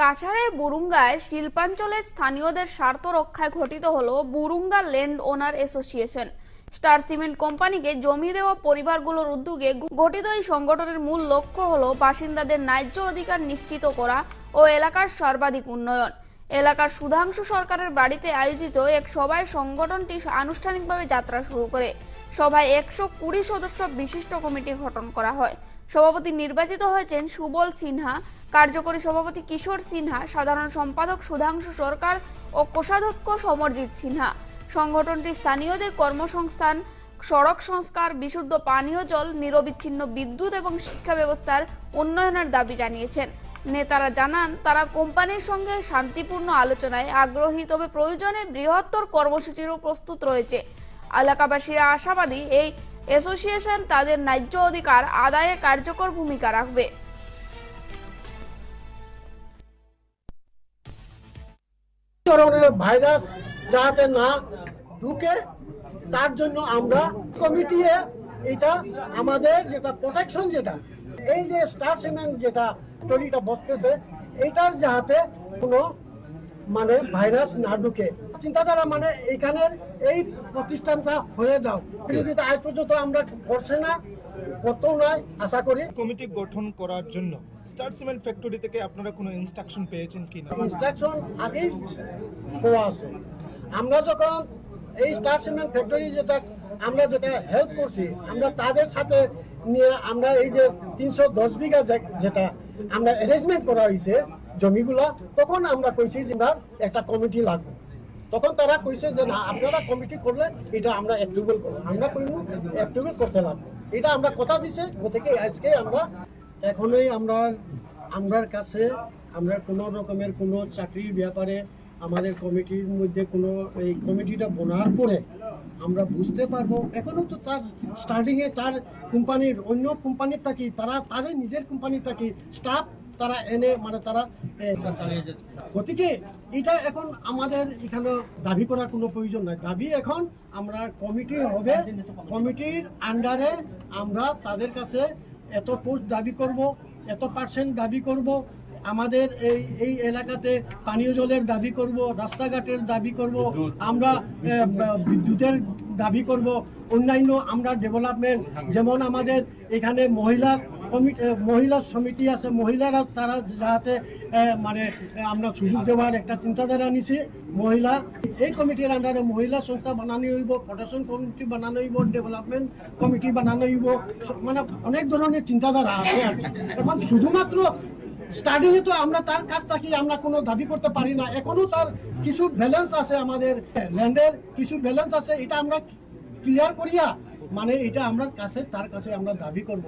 কাছাড়ের বুরুঙ্গায় শিল্পাঞ্চলের স্থানীয়দের স্বার্থ রক্ষায় ঘটিত হল Burunga land owner association. Star Cement কোম্পানিকে জমি দেওয়া পরিবারগুলোর উদ্যোগে গঠিত এই সংগঠনের মূল লক্ষ্য হল বাসিন্দাদের ন্যায্য অধিকার নিশ্চিত করা ও এলাকার সর্বাধিক উন্নয়ন। এলাকার সুধাংশু সরকারের বাড়িতে আয়োজিত এক সভায় সংগঠনটি আনুষ্ঠানিকভাবে যাত্রা শুরু করে। সভায় একশো কুড়ি সদস্য বিশিষ্ট কমিটি গঠন করা হয়। সভাপতি নির্বাচিত হয়েছেন সুবল সিনহা, কার্যকরী সভাপতি কিশোর সিনহা, সাধারণ সম্পাদক সুধাংশু সরকার ও কোষাধ্যক্ষ সমরজিৎ সিনহা। সংগঠনটি স্থানীয়দের কর্মসংস্থান, সড়ক সংস্কার, বিশুদ্ধ পানীয় জল, নিরবিচ্ছিন্ন বিদ্যুৎ এবং শিক্ষা ব্যবস্থার উন্নয়নের দাবি জানিয়েছেন। নেতারা জানান, তারা কোম্পানির সঙ্গে শান্তিপূর্ণ আলোচনায় আগ্রহী, তবে প্রয়োজনে বৃহত্তর কর্মসূচিরও প্রস্তুত রয়েছে। এলাকাবাসীরা আশাবাদী এই অ্যাসোসিয়েশন তাদের ন্যায্য অধিকার আদায়ে কার্যকর ভূমিকা রাখবে। ভাইরাস যাতে না ঢুকে, তার জন্য আমরা কমিটি এটা আমাদের যেটা প্রোটেকশন যেটা, এই যে স্টার সিমেন্ট যেটা তৈরিটা বসতেছে, এটার যাতে কোনো মানে ভাইরাস না ঢুকে। চিন্তাধারা মানে এখানের এই প্রতিষ্ঠানটা হয়ে যাও। যদি আজ পর্যন্ত আমরা করছে না করতেও নাই আশা করি। কমিটি গঠন করার জন্য স্টার সিমেন্ট ফ্যাক্টরি থেকে আপনারা কোনো ইনস্ট্রাকশন পেয়েছেন কিনা? ইনস্ট্রাকশন আগেই দেওয়া আছে। আমরা যখন এই স্টার সিমেন্ট ফ্যাক্টরি যেটা আমরা যেটা হেল্প করছি আমরা তাদের সাথে নিয়ে আমরা এই যে তিনশো দশ বিঘা যেটা আমরা অ্যারেঞ্জমেন্ট করা হয়েছে জমিগুলা, তখন আমরা কইছি যে না, একটা কমিটি লাগবে। তখন তারা কইছে যে না, আপনারা কমিটি করলে এটা আমরা অ্যাপ্রুভাল করব। আমরা কইব অ্যাপ্রুভাল করতে লাগবে। এটা আমরা কথা দিছে থেকে আজকে আমরা এখনই আমরা, আমরার কাছে আমরা কোনো রকমের কোনো চাকরির ব্যাপারে আমাদের কমিটির মধ্যে কোনো এই কমিটিটা বোনার পরে আমরা বুঝতে পারব। এখনও তো তার স্টার্টিংয়ে তার কোম্পানির অন্য কোম্পানির থাকি, তারা তাদের নিজের কোম্পানির থাকি স্টাফ তারা এনে মানে তারা গতিকে এটা এখন আমাদের এখানে দাবি করার কোনো প্রয়োজন নাই। দাবি এখন আমরা কমিটি হবে কমিটির আন্ডারে আমরা তাদের কাছে এত পোস্ট দাবি করব, এত পার্সেন্ট দাবি করব, আমাদের এই এই এলাকাতে পানীয় জলের দাবি করব, রাস্তাঘাটের দাবি করব, আমরা বিদ্যুতের দাবি করব, অন্যান্য আমরা ডেভেলপমেন্ট যেমন আমাদের এখানে মহিলা কমিটি মহিলা সমিতি আছে মহিলারা তারা যাতে মানে আমরা সুযোগ দেওয়ার একটা চিন্তাধারা নিছি, মহিলা। এই কমিটির আন্ডারে মহিলা সংস্থা বানানো হইব প্রোটেকশন কমিটি বানানো হইব ডেভেলপমেন্ট কমিটি বানানো হইব মানে অনেক ধরনের চিন্তাধারা আছে আর এখন শুধুমাত্র স্টাডিং তো আমরা তার কাছ থেকে, আমরা কোনো দাবি করতে পারি না। এখনও তার কিছু ব্যালেন্স আছে আমাদের ল্যান্ডের কিছু ব্যালেন্স আছে, এটা আমরা ক্লিয়ার করিয়া মানে এটা আমরা কাছে, তার কাছে আমরা দাবি করব।